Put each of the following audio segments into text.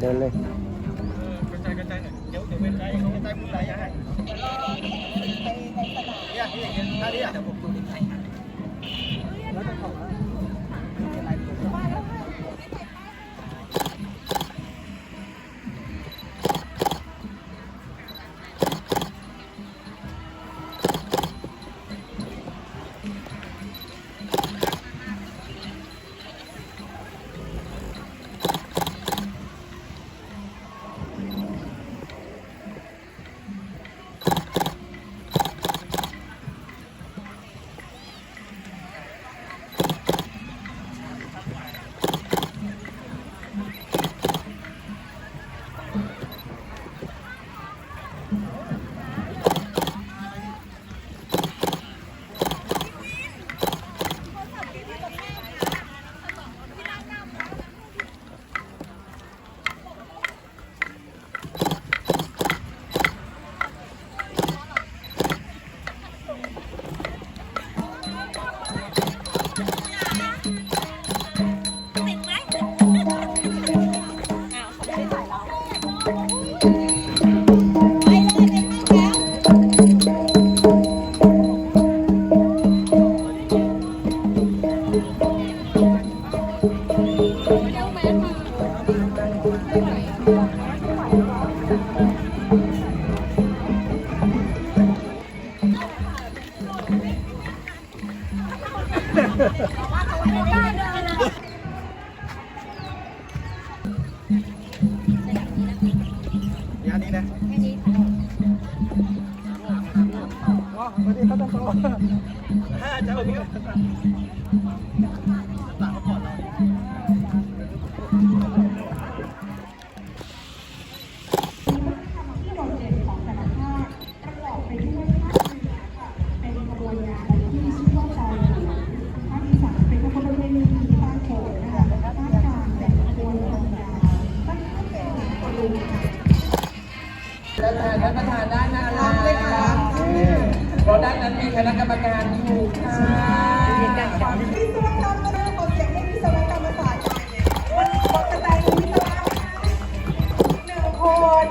เดินเลยทิ้ คน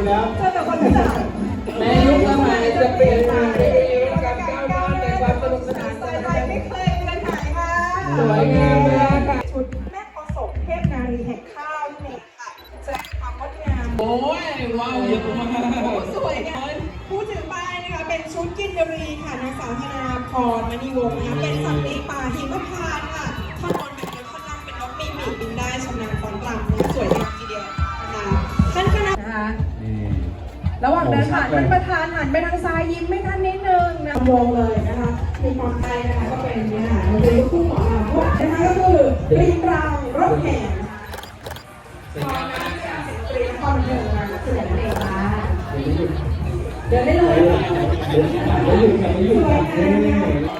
วยสุดแล้วเจอแต่คนรู้จักแม่ยุคสมัยจะเปลี่ยนไปเร็วกับก้าวหน้าในความสนุกสนานสายไปไม่เคยเงินหายค่ะสวยงามมากค่ะชุดแม่โพศพเทพนารีแห่งข้าวนี่ค่ะแสดงความงดงามโอ้ยว้าวเยอะมากสวยงามผู้ถือป้ายนะคะเป็นชุดกินดรีค่ะนางสาวธนาพรมณีวงศ์นะคะเป็นสัตว์ในป่าหิมพานต์ ระหว่างเดินผ่านท่านประธานหันไปทางซ้ายยิ้มไม่ท่านนิดนึงนะวงเลยนะคะ มีความไทยนะคะก็เป็นเนี่ยค่ะมันเป็นลูกคู่หมอลำพวกนะคะก็คือกรีนรางรถแห่นะคะกรีนคอนเทนต์นะคะสวยนั่นเองค่ะเดินได้เลยสวยงามว่า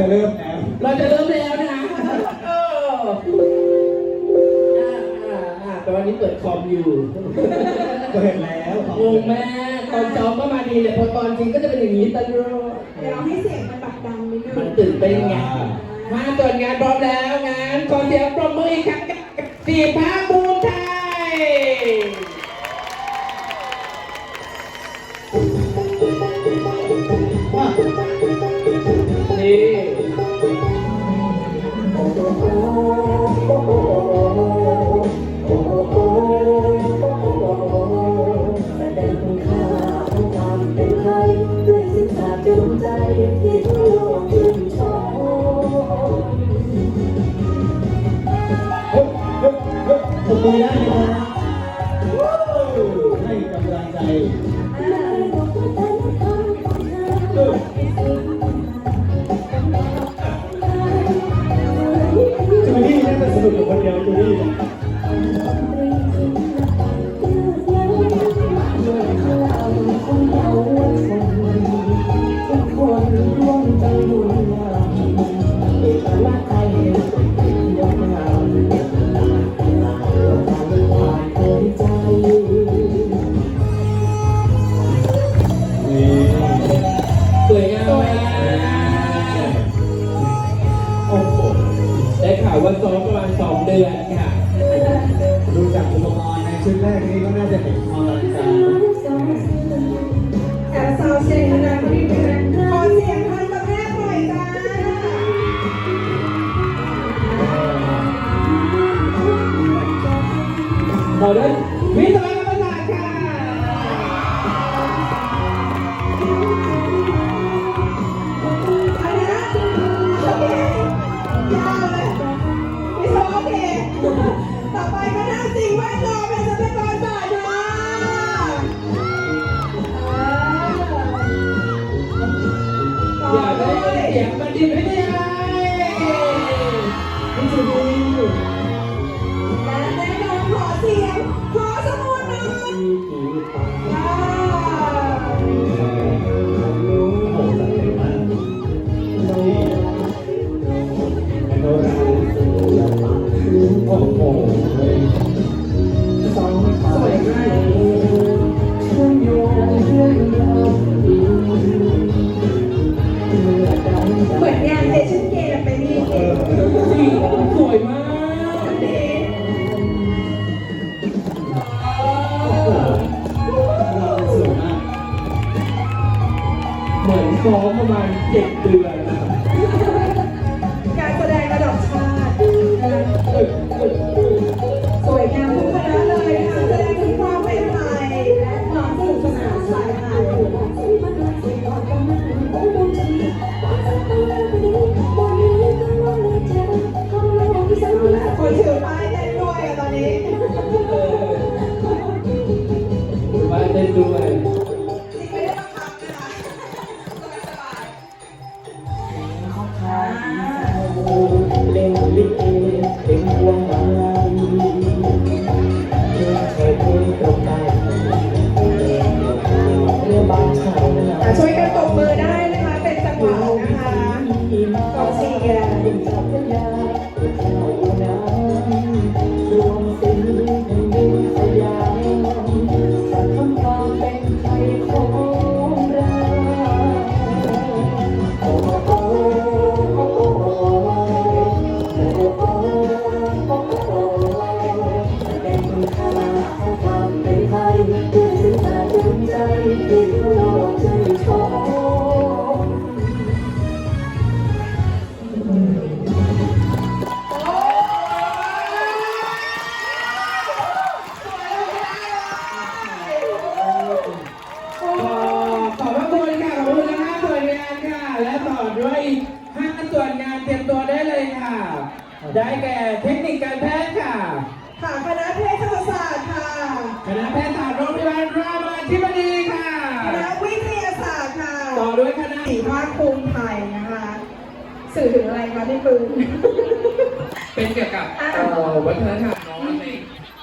จะเริ่มแล้วเราจะเริ่มแล้วนะเอออ่าอ่าอ่าแต่วันนี้เปิดคอมอยู่เปิดแล้วงงแม่ตอนซ้อมก็มาดีเลยพอตอนจริงก็จะเป็นอย่างนี้ตลอดเดี๋ยวเราให้เสียงมันแบบดังนิดนึมันงตื่นเต้นไงมาตรวจงานพร้อมแล้วงานขอเสียงปรบมืออีกครั้งกับสีภาคภู มคุยได้ไหมครับให้กำลังใจ โอ้ เป็นเกี่ยวกับอ่าเอ่อวัฒนธรรมเน้องใน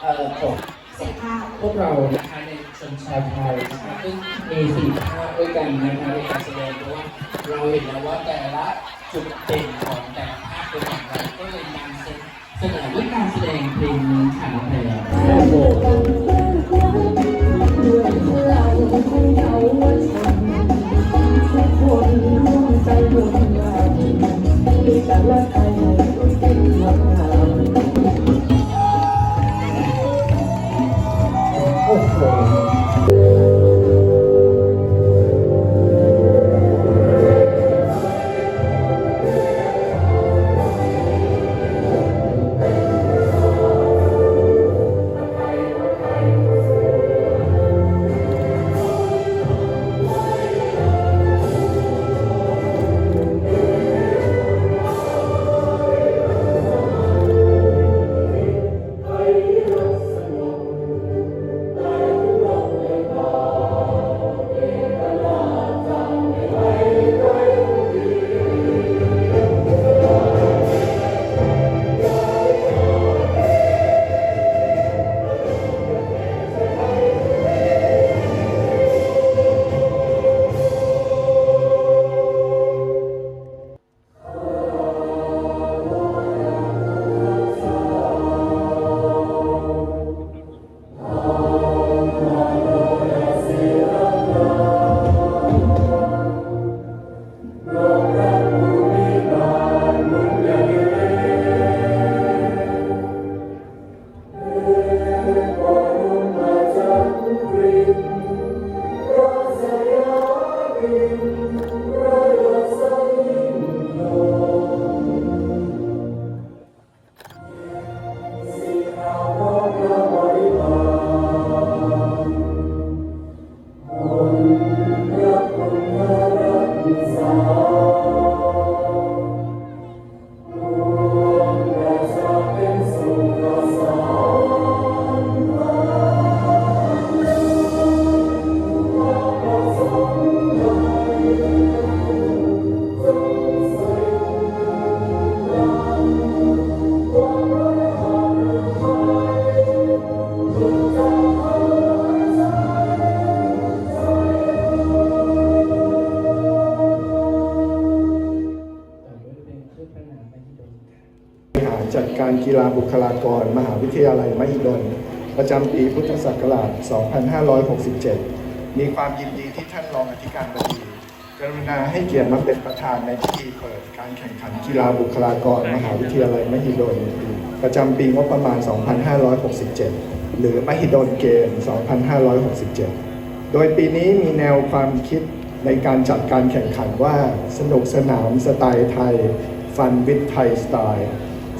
เอ่อของเสียภาพพวกเรานะคะในชนชาวไทยนะคะซึ่งมีสี่ภาคด้วยกันนะคะในการแสดงเพราะว่าเราเห็นแล้วว่าแต่ละจุดเด่นของแต่ละภาคเป็นอย่างไรก็เลยนำเสนอด้วยการแสดงเพลงนี้ค่ะน้องแพรเมื่อกันแก้คว้าด้วยพลังของเยา แต่ละไทยเป็นงดงาม กีฬาบุคลากร มหาวิทยาลัยมหิดล ประจำปีพุทธศักราช 2567 มีความยินดีที่ท่านรองอธิการบดีกรุณาให้เกียรติมาเป็นประธานในพิธีเปิดการแข่งขันกีฬาบุคลากร มหาวิทยาลัยมหิดล ประจำปีงบประมาณ 2567 หรือมหิดลเกม 2567 โดยปีนี้มีแนวความคิดในการจัดการแข่งขันว่าสนุกสนามสไตล์ไทย ฟันวิทไทยสไตล์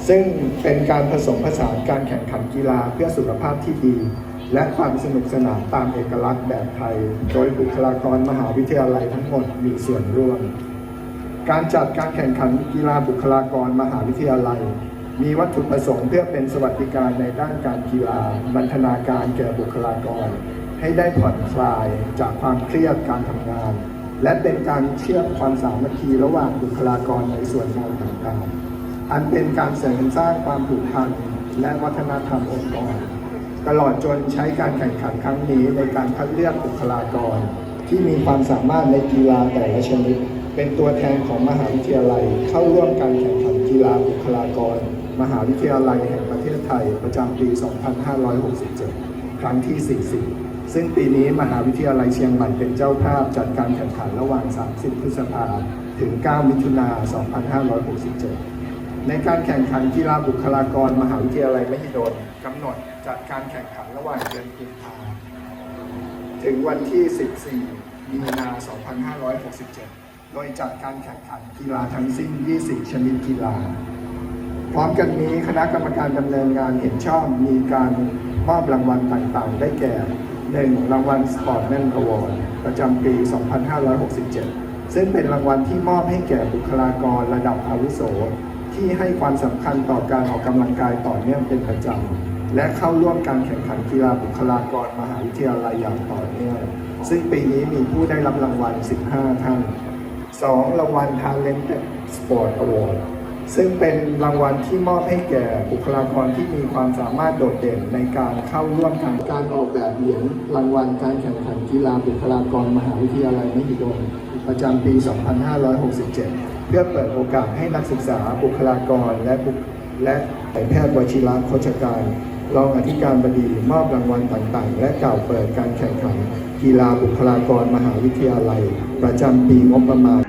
ซึ่งเป็นการผสมผสานการแข่งขันกีฬาเพื่อสุขภาพที่ดี และความสนุกสนานตามเอกลักษณ์แบบไทย โดยบุคลากรมหาวิทยาลัยทั้งหมดมีส่วนร่วม การจัดการแข่งขันกีฬาบุคลากรมหาวิทยาลัย มีวัตถุประสงค์เพื่อเป็นสวัสดิการในด้านการกีฬาบรรณาการแก่บุคลากร ให้ได้ผ่อนคลายจากความเครียดการทำงาน และเป็นการเชื่อมความสามัคคีระหว่างบุคลากรในส่วนงานต่างๆ อันเป็นการเสริมสร้างความผูกพันและวัฒนธรรมองค์กร ตลอดจนใช้การแข่งขันครั้งนี้ในการคัดเลือกบุคลากร ที่มีความสามารถในกีฬาแต่ละชนิด เป็นตัวแทนของมหาวิทยาลัย เข้าร่วมการแข่งขันกีฬาบุคลากร มหาวิทยาลัยแห่งประเทศไทยประจำปี 2567 ครั้งที่ 40 ซึ่งปีนี้มหาวิทยาลัยเชียงใหม่เป็นเจ้าภาพจัดการแข่งขันระหว่าง 30 พฤษภาถึง 9 มิถุนา 2567 ในการแข่งขันกีฬาบุคลากรมหาวิทยาลัยมหิดลกำหนดจัดการแข่งขันระหว่างเดือนกุมภาถึงวันที่ 14 มีนา 2567 โดยจัดการแข่งขันกีฬาทั้งสิ้น 20 ชนิดกีฬา พร้อมกันนี้คณะกรรมการดำเนินงานเห็นชอบมีการมอบรางวัลต่างๆ ได้แก่ 1. รางวัล Sportman Award ประจำปี 2567 ซึ่งเป็นรางวัลที่มอบให้แก่บุคลากรระดับอาวุโส ที่ให้ความสำคัญต่อการออกกำลังกายต่อเนื่องเป็นประจและเข้าร่วมการแข่งขันกีฬาบุคลากรมหาวิทยาลัยอย่างต่อเนื่องซึ่งปีนี้มีผู้ได้รับรางวัล 15 ท่าน 2. รางวัล Talented Sport Award ซึ่งเป็นรางวัลที่มอบให้แก่บุคลากรที่มีความสามารถโดดเด่นในการเข้าร่วมการการออกแบบเหรียญรางวัลการแข่งขันกีฬาบุคลากรมหาวิทยาลัยมหิดลประจำปี 2567 เพื่อเปิดโอกาสให้นักศึกษาบุคลากร และบุคและแพทย์วชิระโคชการรองอธิการบดีมอบรางวัลต่างๆ และกล่าวเปิดการแข่งขัน กีฬาบุคลากรมหาวิทยาลัย ประจำปีงบประมาณ